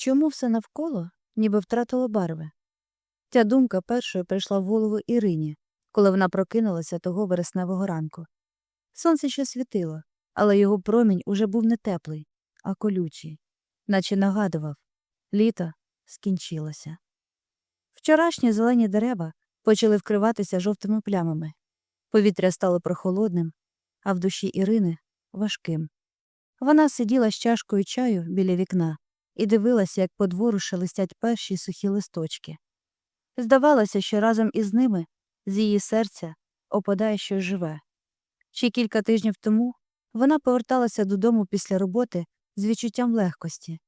Чому все навколо ніби втратило барви? Ця думка першою прийшла в голову Ірині, коли вона прокинулася того вересневого ранку. Сонце ще світило, але його промінь уже був не теплий, а колючий, наче нагадував літо скінчилося. Вчорашні зелені дерева почали вкриватися жовтими плямами. Повітря стало прохолодним, а в душі Ірини важким. Вона сиділа з чашкою чаю біля вікна і дивилася, як по двору шелестять перші сухі листочки. Здавалося, що разом із ними з її серця опадає щось живе. Ще кілька тижнів тому вона поверталася додому після роботи з відчуттям легкості,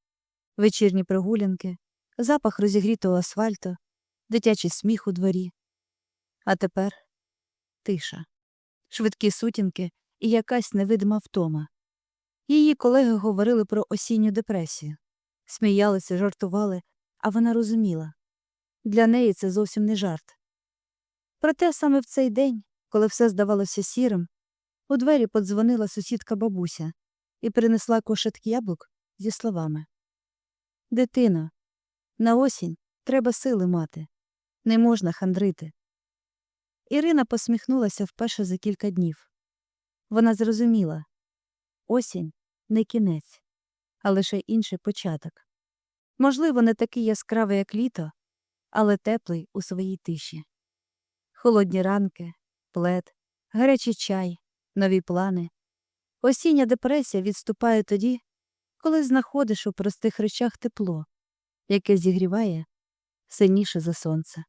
вечірні прогулянки, запах розігрітого асфальту, дитячий сміх у дворі. А тепер тиша, швидкі сутінки і якась невидима втома. Її колеги говорили про осінню депресію, сміялися, жартували, а вона розуміла для неї це зовсім не жарт. Проте саме в цей день, коли все здавалося сірим, у двері подзвонила сусідка бабуся і принесла кошик яблук зі словами Дитино, на осінь треба сили мати, не можна хандрити. Ірина посміхнулася вперше за кілька днів. Вона зрозуміла осінь не кінець, а лише інший початок. Можливо, не такий яскравий, як літо, але теплий у своїй тиші. Холодні ранки, плед, гарячий чай, нові плани. Осіння депресія відступає тоді, коли знаходиш у простих речах тепло, яке зігріває сильніше за сонце.